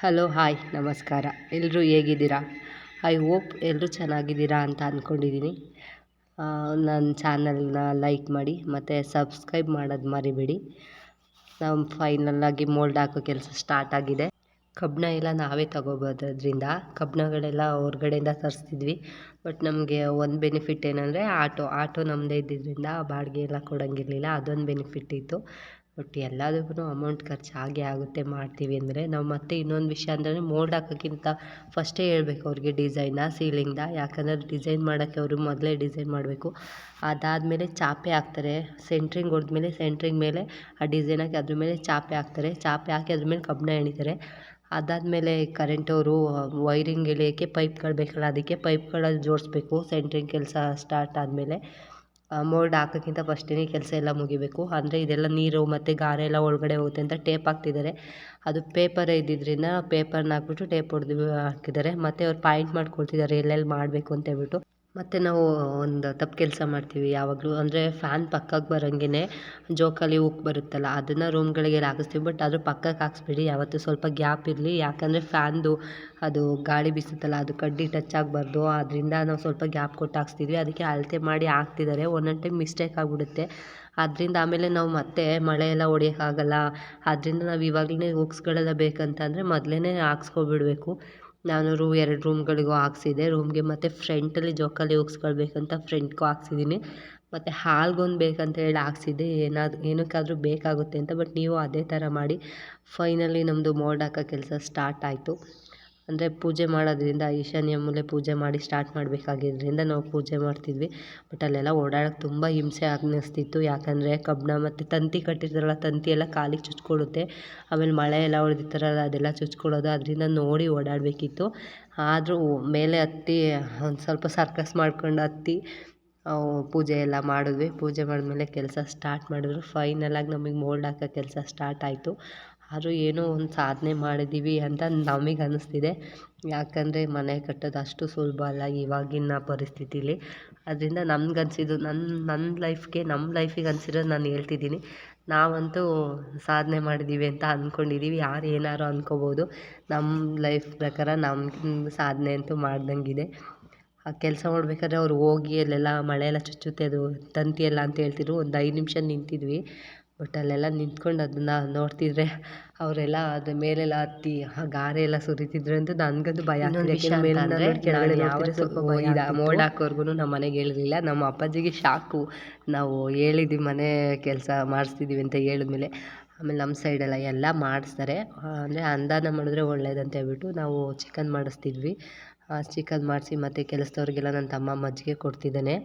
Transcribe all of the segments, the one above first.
Hello, hi, ನಮಸ್ಕಾರ. ಎಲ್ಲರೂ ಹೇಗಿದ್ದೀರಾ? ಐ ಹೋಪ್ ಎಲ್ಲರೂ ಚೆನ್ನಾಗಿದ್ದೀರಾ ಅಂತ ಅಂದ್ಕೊಂಡಿದ್ದೀನಿ ನನ್ನ ಚಾನಲ್ನ ಲೈಕ್ ಮಾಡಿ, ಮತ್ತು ಸಬ್ಸ್ಕ್ರೈಬ್ ಮಾಡೋದು ಮರಿಬೇಡಿ. ನಮ್ಮ ಫೈನಲ್ಲಾಗಿ ಮೋಲ್ಡ್ ಹಾಕೋ ಕೆಲಸ ಸ್ಟಾರ್ಟ್ ಆಗಿದೆ. ಕಬ್ಬಣ ಎಲ್ಲ ನಾವೇ ತಗೋಬೋದ್ರಿಂದ ಕಬ್ಬಣಗಳೆಲ್ಲ ಹೊರ್ಗಡೆಯಿಂದ ತರಿಸ್ತಿದ್ವಿ. ಬಟ್ ನಮಗೆ ಒಂದು ಬೆನಿಫಿಟ್ ಏನಂದರೆ, ಆಟೋ ಆಟೋ ನಮ್ಮದೇ ಇದ್ದಿದ್ದರಿಂದ ಬಾಡಿಗೆ ಎಲ್ಲ ಕೊಡೋಂಗಿರಲಿಲ್ಲ, ಅದೊಂದು ಬೆನಿಫಿಟ್ ಇತ್ತು. ಬಟ್ ಎಲ್ಲದಕ್ಕೂ ಅಮೌಂಟ್ ಖರ್ಚು ಆಗೇ ಆಗುತ್ತೆ ಮಾಡ್ತೀವಿ ಅಂದರೆ. ನಾವು ಮತ್ತೆ ಇನ್ನೊಂದು ವಿಷಯ ಅಂದರೆ ಮೋಲ್ಡ್ ಹಾಕೋಕ್ಕಿಂತ ಫಸ್ಟೇ ಹೇಳ್ಬೇಕು ಅವ್ರಿಗೆ ಡಿಸೈನ್ನ ಸೀಲಿಂಗ್ದ ಯಾಕಂದರೆ ಡಿಸೈನ್ ಮಾಡೋಕ್ಕೆ ಅವರು ಮೊದಲೇ ಡಿಸೈನ್ ಮಾಡಬೇಕು. ಅದಾದಮೇಲೆ ಚಾಪೆ ಹಾಕ್ತಾರೆ. ಸೆಂಟ್ರಿಂಗ್ ಹೊಡೆದ್ಮೇಲೆ ಸೆಂಟ್ರಿಂಗ್ ಮೇಲೆ ಆ ಡಿಸೈನ್ ಹಾಕಿ ಅದ್ರ ಮೇಲೆ ಚಾಪೆ ಹಾಕ್ತಾರೆ. ಚಾಪೆ ಹಾಕಿ ಅದ್ರ ಮೇಲೆ ಕಬ್ಬಿಣ ಎಳಿತಾರೆ ಅದಾದಮೇಲೆ ಕರೆಂಟವರು ವೈರಿಂಗ್ ಎಳೆಯೋಕ್ಕೆ ಪೈಪ್ಗಳು ಬೇಕಲ್ಲ, ಅದಕ್ಕೆ ಪೈಪ್ಗಳಲ್ಲಿ ಜೋಡಿಸ್ಬೇಕು. ಸೆಂಟ್ರಿಂಗ್ ಕೆಲಸ ಸ್ಟಾರ್ಟ್ ಆದಮೇಲೆ. ಮೋಲ್ಡ್ ಹಾಕೋಕ್ಕಿಂತ ಫಸ್ಟೇ ಕೆಲಸ ಎಲ್ಲ ಮುಗಿಬೇಕು. ಅಂದರೆ ಇದೆಲ್ಲ ನೀರು ಮತ್ತು ಗಾರೆ ಎಲ್ಲ ಒಳಗಡೆ ಹೋಗುತ್ತೆ ಅಂತ ಟೇಪ್ ಹಾಕ್ತಿದ್ದಾರೆ. ಅದು ಪೇಪರ್ ಇದ್ದಿದ್ದರಿಂದ ಪೇಪರ್ನ ಹಾಕ್ಬಿಟ್ಟು ಟೇಪ್ ಹೊಡೆದು ಹಾಕಿದ್ದಾರೆ. ಮತ್ತು ಅವ್ರು ಪಾಯಿಂಟ್ ಮಾಡ್ಕೊಳ್ತಿದ್ದಾರೆ ಎಲ್ಲೆಲ್ಲಿ ಮಾಡಬೇಕು ಅಂತ ಹೇಳ್ಬಿಟ್ಟು. ಮತ್ತು ನಾವು ಒಂದು ತಪ್ಪು ಕೆಲಸ ಮಾಡ್ತೀವಿ ಯಾವಾಗಲೂ. ಅಂದರೆ ಫ್ಯಾನ್ ಪಕ್ಕಕ್ಕೆ ಬರೋಂಗೆ ಜೋಕಾಲಿ ಹುಕ್ ಬರುತ್ತಲ್ಲ, ಅದನ್ನು ರೂಮ್ಗಳಿಗೆಲ್ಲ ಹಾಕಿಸ್ತೀವಿ ಬಟ್ ಅದ್ರ ಪಕ್ಕಕ್ಕೆ ಹಾಕ್ಸ್ಬೇಡಿ, ಯಾವತ್ತೂ ಸ್ವಲ್ಪ ಗ್ಯಾಪ್ ಇರಲಿ. ಯಾಕಂದರೆ ಫ್ಯಾನ್ದು ಅದು ಗಾಳಿ ಬೀಸುತ್ತಲ್ಲ, ಅದು ಕಡ್ಡಿ ಟಚ್ ಆಗಬಾರ್ದು. ಅದರಿಂದ ನಾವು ಸ್ವಲ್ಪ ಗ್ಯಾಪ್ ಕೊಟ್ಟು ಹಾಕ್ಸ್ತಿದ್ವಿ ಅದಕ್ಕೆ ಅಳತೆ ಮಾಡಿ ಹಾಕ್ತಿದ್ದಾರೆ ಒಂದೊಂದು ಟೈಮ್ ಮಿಸ್ಟೇಕ್ ಆಗಿಬಿಡುತ್ತೆ. ಅದರಿಂದ ಆಮೇಲೆ ನಾವು ಮತ್ತೆ ಮಳೆ ಎಲ್ಲ ಹೊಡಿಯೋಕ್ಕಾಗಲ್ಲ ಆದ್ದರಿಂದ ನಾವು ಇವಾಗಲೇ ಹುಕ್ಸ್ಗಳೆಲ್ಲ ಬೇಕಂತಂದರೆ ಮೊದಲೇ ಹಾಕ್ಸ್ಕೊಬಿಡ್ಬೇಕು. ನಾನು ರೂ ಎರಡು ರೂಮ್ಗಳಿಗೂ ಹಾಕ್ಸಿದೆ. ರೂಮ್ಗೆ ಮತ್ತು ಫ್ರಂಟಲ್ಲಿ ಜೋಕಾಲಿ ಹುಕ್ಸ್ಗಳು ಬೇಕಂತ ಫ್ರಂಟ್ಗೂ ಹಾಕ್ಸಿದ್ದೀನಿ ಮತ್ತು ಹಾಲ್ಗೊಂದು ಬೇಕಂತ ಹೇಳಿ ಹಾಕ್ಸಿದ್ದೆ ಏನಾದ್ರು ಏನಕ್ಕಾದರೂ ಬೇಕಾಗುತ್ತೆ ಅಂತ ಬಟ್ ನೀವು ಅದೇ ಥರ ಮಾಡಿ. ಫೈನಲಿ ನಮ್ಮದು ಮೋಲ್ಡ್ ಹಾಕೋ ಕೆಲಸ ಸ್ಟಾರ್ಟ್ ಆಯಿತು. ಅಂದರೆ ಪೂಜೆ ಮಾಡೋದ್ರಿಂದ ಈಶಾನ್ಯ ಮೂಲೆ ಪೂಜೆ ಮಾಡಿ ಸ್ಟಾರ್ಟ್ ಮಾಡಬೇಕಾಗಿದ್ರಿಂದ ನಾವು ಪೂಜೆ ಮಾಡ್ತಿದ್ವಿ. ಬಟ್ ಅಲ್ಲೆಲ್ಲ ಓಡಾಡೋಕೆ ತುಂಬ ಹಿಂಸೆ ಅನ್ನಿಸ್ತಿತ್ತು ಯಾಕಂದರೆ ಕಬ್ಬಿಣ ಮತ್ತು ತಂತಿ ಕಟ್ಟಿರ್ತಾರಲ್ಲ, ತಂತಿ ಎಲ್ಲ ಕಾಲಿಗೆ ಚುಚ್ಕೊಳ್ಳುತ್ತೆ ಆಮೇಲೆ ಮಳೆ ಎಲ್ಲ ಹೊಡೆದಿರ್ತಾರಲ್ಲ ಅದೆಲ್ಲ ಚುಚ್ಕೊಳ್ಳೋದು ಅದರಿಂದ ನೋಡಿ ಓಡಾಡಬೇಕಿತ್ತು. ಆದರೂ ಮೇಲೆ ಹತ್ತಿ, ಒಂದು ಸ್ವಲ್ಪ ಸರ್ಕಸ್ ಮಾಡ್ಕೊಂಡು ಹತ್ತಿ ಪೂಜೆ ಎಲ್ಲ ಮಾಡಿದ್ವಿ. ಪೂಜೆ ಮಾಡಿದ್ಮೇಲೆ ಕೆಲಸ ಸ್ಟಾರ್ಟ್ ಮಾಡಿದ್ರು. ಫೈನಲಾಗಿ ನಮಗೆ ಮೋಲ್ಡ್ ಹಾಕೋ ಕೆಲಸ ಸ್ಟಾರ್ಟ್ ಆಯಿತು. ಆದರೂ ಏನೋ ಒಂದು ಸಾಧನೆ ಮಾಡಿದ್ದೀವಿ ಅಂತ ನಮಗೆ ಅನಿಸ್ತಿದೆ. ಯಾಕಂದರೆ ಮನೆ ಕಟ್ಟೋದು ಅಷ್ಟು ಸುಲಭ ಅಲ್ಲ ಇವಾಗಿನ ಪರಿಸ್ಥಿತಿಲಿ. ಅದರಿಂದ ನಮ್ಗೆ ಅನಿಸಿದ್ದು ನನ್ನ ನನ್ನ ಲೈಫ್ಗೆ ನಮ್ಮ ಲೈಫಿಗೆ ಅನ್ಸಿರೋದು ನಾನು ಹೇಳ್ತಿದ್ದೀನಿ. ನಾವಂತೂ ಸಾಧನೆ ಮಾಡಿದ್ದೀವಿ ಅಂತ ಅಂದ್ಕೊಂಡಿದ್ದೀವಿ ಯಾರು ಏನಾರು ಅಂದ್ಕೋಬೋದು ನಮ್ಮ ಲೈಫ್ ಪ್ರಕಾರ ನಮ್ಮ ಸಾಧನೆ ಅಂತೂ ಮಾಡ್ದಂಗಿದೆ. ಆ ಕೆಲಸ ಮಾಡ್ಬೇಕಾದ್ರೆ ಅವ್ರು ಹೋಗಿ ಅಲ್ಲೆಲ್ಲ ಮಳೆ ಎಲ್ಲ ಚುಚ್ಚುತ್ತೆ ಅದು ತಂತಿ ಎಲ್ಲ ಅಂತ ಹೇಳ್ತಿದ್ರು. ಒಂದು ಐದು ನಿಮಿಷ ನಿಂತಿದ್ವಿ. ಬಟ್ ಅಲ್ಲೆಲ್ಲ ನಿಂತ್ಕೊಂಡು ಅದನ್ನ ನೋಡ್ತಿದ್ರೆ ಅವರೆಲ್ಲ ಅದ್ರ ಮೇಲೆಲ್ಲ ಹತ್ತಿ ಆ ಗಾರೆ ಎಲ್ಲ ಸುರಿತಿದ್ರು ಅಂತ ನನಗಂತೂ ಭಯ ಸ್ವಲ್ಪ ಮೋಲ್ಡ್ ಹಾಕೋರ್ಗು ನಮ್ಮ ಮನೆಗೆ ಹೇಳಿರಲಿಲ್ಲ. ನಮ್ಮ ಅಪ್ಪಾಜಿಗೆ ಶಾಕು. ನಾವು ಹೇಳಿದ್ವಿ ಮನೆ ಕೆಲಸ ಮಾಡಿಸ್ತಿದ್ದೀವಿ ಅಂತ ಹೇಳಿದ್ಮೇಲೆ. ಆಮೇಲೆ ನಮ್ಮ ಸೈಡೆಲ್ಲ ಎಲ್ಲ ಮಾಡಿಸ್ತಾರೆ. ಅಂದರೆ ಅಂದಾನ ಮಾಡಿದ್ರೆ ಒಳ್ಳೇದಂತ ಹೇಳ್ಬಿಟ್ಟು ನಾವು ಚಿಕನ್ ಮಾಡಿಸ್ತಿದ್ವಿ. ಚಿಕನ್ ಮಾಡಿಸಿ ಮತ್ತು ಕೆಲಸದವ್ರಿಗೆಲ್ಲ ನನ್ನ ತಮ್ಮ ಮಜ್ಜಿಗೆ ಕೊಡ್ತಿದ್ದಾನೆ.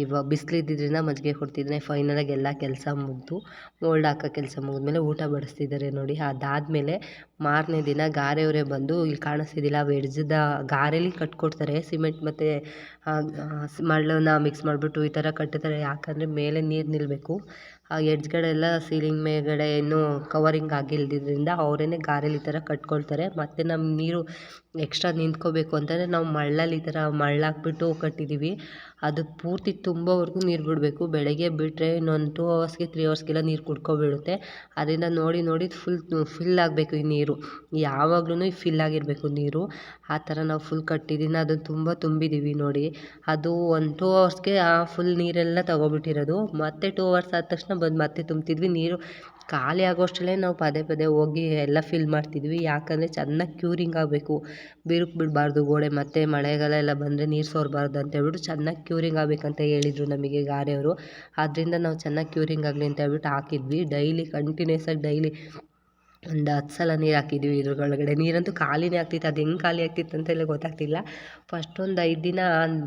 ಇವಾಗ ಬಿಸಿಲು ಇದ್ದಿದ್ದರಿಂದ ಮಜ್ಜಿಗೆ ಕೊಡ್ತಿದ್ದಾನೆ. ಫೈನಲಾಗಿ ಎಲ್ಲ ಕೆಲಸ ಮುಗಿದು ಮೋಲ್ಡ್ ಹಾಕೋ ಕೆಲಸ ಮುಗಿದ್ಮೇಲೆ ಊಟ ಬಡಿಸ್ತಿದ್ದಾರೆ ನೋಡಿ. ಅದಾದಮೇಲೆ ಮಾರನೇ ದಿನ ಗಾರೆಯವರೇ ಬಂದು, ಇಲ್ಲಿ ಕಾಣಿಸ್ತಿದ್ದಿಲ್ಲ ವೆಡ್ಜದ ಗಾರೆಲಿ ಕಟ್ಕೊಡ್ತಾರೆ, ಸಿಮೆಂಟ್ ಮತ್ತು ಮರಳನ್ನು ಮಿಕ್ಸ್ ಮಾಡಿಬಿಟ್ಟು ಈ ಥರ ಕಟ್ತಾರೆ ಯಾಕಂದರೆ ಮೇಲೆ ನೀರು ನಿಲ್ಲಬೇಕು ಆ ಎಡ್ಜ್ಗಳೆಲ್ಲ ಸೀಲಿಂಗ್ ಮೇಲ್ಗಡೆ ಇನ್ನೂ ಕವರಿಂಗ್ ಆಗಿಲ್ದಿದ್ದರಿಂದ ಅವರೇನೆ ಗಾರೆಲಿ ಈ ಥರ ಕಟ್ಕೊಳ್ತಾರೆ. ಮತ್ತು ನಮ್ಮ ನೀರು ಎಕ್ಸ್ಟ್ರಾ ನಿಂತ್ಕೋಬೇಕು ಅಂತಂದರೆ ನಾವು ಮಳ್ಳಲ್ಲಿ ಈ ಥರ ಮಳ್ಳಾಕ್ಬಿಟ್ಟು ಕಟ್ಟಿದ್ದೀವಿ ಅದು ಪೂರ್ತಿ ತುಂಬೋವರೆಗೂ ನೀರು ಬಿಡಬೇಕು. ಬೆಳಗ್ಗೆ ಬಿಟ್ಟರೆ ಇನ್ನೊಂದು ಟೂ ಅವರ್ಸ್ಗೆ ತ್ರೀ ಅವರ್ಸ್ಗೆಲ್ಲ ನೀರು ಕುಡ್ಕೊಬಿಡುತ್ತೆ. ಅದರಿಂದ ನೋಡಿ ನೋಡಿ ಫುಲ್ ಫಿಲ್ ಆಗಬೇಕು ಈ ನೀರು. ಯಾವಾಗ್ಲೂ ಫಿಲ್ ಆಗಿರಬೇಕು ನೀರು. ಆ ಥರ ನಾವು ಫುಲ್ ಕಟ್ಟಿದ್ದೀನಿ ಅದನ್ನು ತುಂಬ ತುಂಬಿದ್ದೀವಿ ನೋಡಿ. ಅದು ಒಂದು ಟೂ ಅವರ್ಸ್ಗೆ ಆ ಫುಲ್ ನೀರೆಲ್ಲ ತಗೊಬಿಟ್ಟಿರೋದು. ಮತ್ತು ಟೂ ಅವರ್ಸ್ ಆದ ತಕ್ಷಣ ಬಂದು ಮತ್ತೆ ತುಂಬ್ತಿದ್ವಿ. ನೀರು ಖಾಲಿ ಆಗೋಷ್ಟರಲ್ಲೇ ನಾವು ಪದೇ ಪದೇ ಹೋಗಿ ಎಲ್ಲ ಫಿಲ್ ಮಾಡ್ತಿದ್ವಿ. ಯಾಕಂದರೆ ಚೆನ್ನಾಗಿ ಕ್ಯೂರಿಂಗ್ ಆಗಬೇಕು. ಬಿರುಕು ಬಿಡಬಾರ್ದು ಗೋಡೆ ಮತ್ತು ಮಳೆಗಾಲ ಎಲ್ಲ ಬಂದರೆ ನೀರು ಸೋರಬಾರ್ದು ಅಂತ ಹೇಳ್ಬಿಟ್ಟು ಚೆನ್ನಾಗಿ ಕ್ಯೂರಿಂಗ್ ಆಗಬೇಕಂತ ಹೇಳಿದರು ನಮಗೆ ಗಾರೆಯವರು ಆದ್ದರಿಂದ ನಾವು ಚೆನ್ನಾಗಿ ಕ್ಯೂರಿಂಗ್ ಆಗಲಿ ಅಂತ ಹೇಳ್ಬಿಟ್ಟು ಹಾಕಿದ್ವಿ. ಡೈಲಿ ಕಂಟಿನ್ಯೂಸ್ ಆಗಿ ಡೈಲಿ ಒಂದು ಹತ್ತು ಸಲ ನೀರು ಹಾಕಿದ್ವಿ ಇದ್ರೊಳಗಡೆ. ನೀರಂತೂ ಖಾಲಿನೇ ಆಗ್ತಿತ್ತು. ಅದು ಹೆಂಗೆ ಖಾಲಿ ಆಗ್ತಿತ್ತು ಅಂತೆಲ್ಲ ಗೊತ್ತಾಗ್ತಿಲ್ಲ. ಫಸ್ಟ್ ಒಂದು ಐದು ದಿನ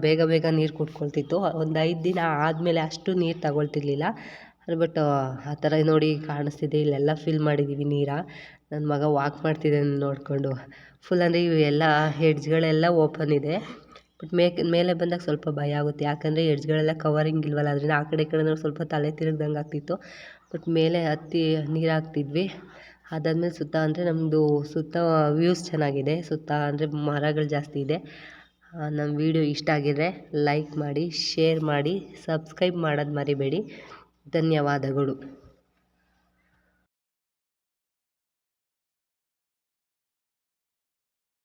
ಬೇಗ ಬೇಗ ನೀರು ಕುಡ್ಕೊಳ್ತಿತ್ತು. ಒಂದು ಐದು ದಿನ ಆದಮೇಲೆ ಅಷ್ಟು ನೀರು ತಗೊಳ್ತಿರ್ಲಿಲ್ಲ. ಬಟ್, ಆ ಥರ ನೋಡಿ ಕಾಣಿಸ್ತಿದೆ. ಇಲ್ಲೆಲ್ಲ ಫಿಲ್ ಮಾಡಿದ್ದೀವಿ ನೀರ. ನನ್ನ ಮಗ ವಾಕ್ ಮಾಡ್ತಿದ್ದಾನೆ ನೋಡಿಕೊಂಡು. ಫುಲ್ ಅಂದರೆ ಇವೆಲ್ಲ ಹೆಡ್ಜ್ಗಳೆಲ್ಲ ಓಪನ್ ಇದೆ. ಬಟ್ ಮೇಕ್, ಮೇಲೆ ಬಂದಾಗ ಸ್ವಲ್ಪ ಭಯ ಆಗುತ್ತೆ. ಯಾಕಂದರೆ ಎಡ್ಜ್ಗಳೆಲ್ಲ ಕವರಿಂಗ್ ಇಲ್ವಲ್ಲ, ಅದರಿಂದ ಆ ಕಡೆ ಈ ಕಡೆ ಸ್ವಲ್ಪ ತಲೆ ತಿರುಗ್ದಂಗೆ ಆಗ್ತಿತ್ತು. ಬಟ್ ಮೇಲೆ ಹತ್ತಿ ನೀರು ಹಾಕ್ತಿದ್ವಿ. ಅದಾದಮೇಲೆ ಸುತ್ತ ಅಂದರೆ ನಮ್ಮದು ಸುತ್ತ ವ್ಯೂಸ್ ಚೆನ್ನಾಗಿದೆ. ಸುತ್ತ ಅಂದರೆ ಮರಗಳು ಜಾಸ್ತಿ ಇದೆ. ನಮ್ಮ ವಿಡಿಯೋ ಇಷ್ಟ ಆಗಿದ್ರೆ ಲೈಕ್ ಮಾಡಿ ಶೇರ್ ಮಾಡಿ ಸಬ್ಸ್ಕ್ರೈಬ್ ಮಾಡೋದು ಮರಿಬೇಡಿ. ಧನ್ಯವಾದಗಳು.